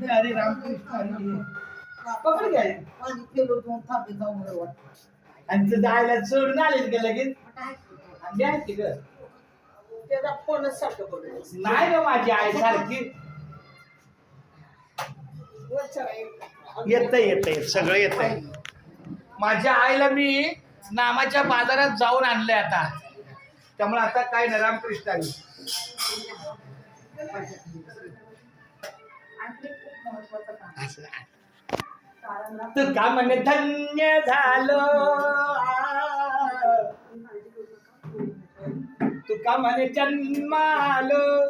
कृष्ण हरी रामकृष्ण हरी पकड घ्या. पाणी दोन थांबे जाऊन रे. आणि ते जायला सोडून आले का लगेच? आणि की ग. त्याचा फोनच सारखं पडलं. नाही ग माझी आई सारखी. राहील. येत येत सगळं येत माझ्या आईला मी नामाच्या बाजारात जाऊन आणलंय आता. त्यामुळे आता काय ना रामकृष्ण असं आहे. तू का म्हणे धन्य झालो. तू का म्हणे जन्मालो.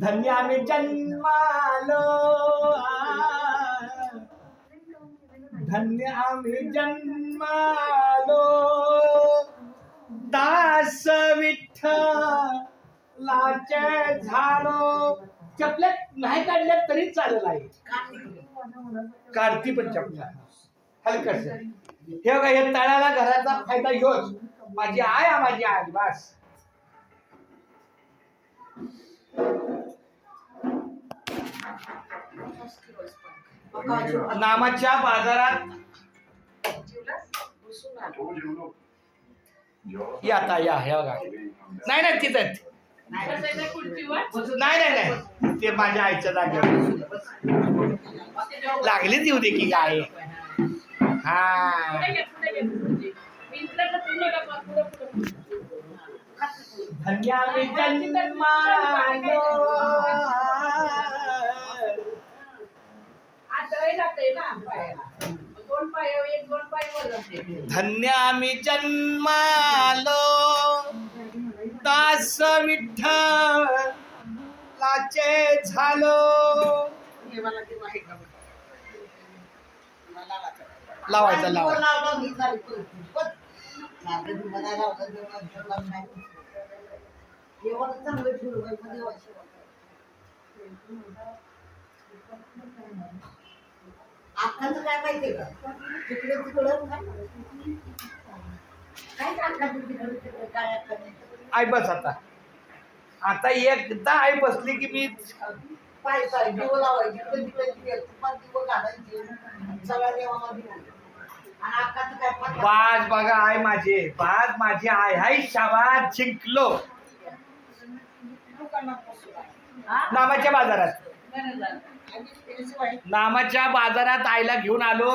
धन्य आम्ही जन्मालो. धन्य आम्ही जन्मा विठ्ठलाचे झालो चपल्यात नाही काढल्या तरी चालेल आहे. काढती पण चपल्या हलकस हे बघा हे तळाला घराचा फायदा ह्योच माझी आय माझी आय बस. नामाच्या बाजारात या आता या हे बघा. नाही नाही तिथं. नाही नाही नाही. ते माझ्या आईच्या जागेवर लागलीच येऊ दे की गाय. हा. धन्या धन्यामी जन्मालो धन्या मी जन्मालो. दास विठ्ठलाचे झालो. लावायचा लावा. काय माहितीये का? तिकडे तिकडं काय? काय तिकडे तिकडे काय. आई बस आता. आता एकदा आई बसली की मी पाय पाय दिवं लावायचे इकडे तिकडे तिकडे तुपात दिवं घालायचे. सगळ्या देवाला दिवं आणि अक्काचं काय पत्ता बाज बघा आय माझे बाज माझी आय हाय शाबाद जिंकलो. नामाच्या बाजारात. नामाच्या बाजारात आईला घेऊन आलो.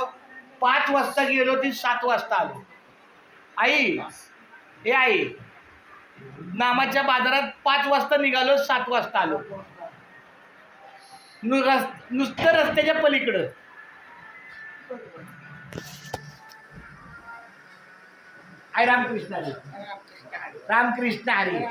पाच वाजता गेलो ती सात वाजता आलो. आई हे आई नामाच्या बाजारात पाच वाजता निघालो सात वाजता आलो. नुसतं रस्त्याच्या पलीकडं. आई रामकृष्ण हरी. रामकृष्ण हरी.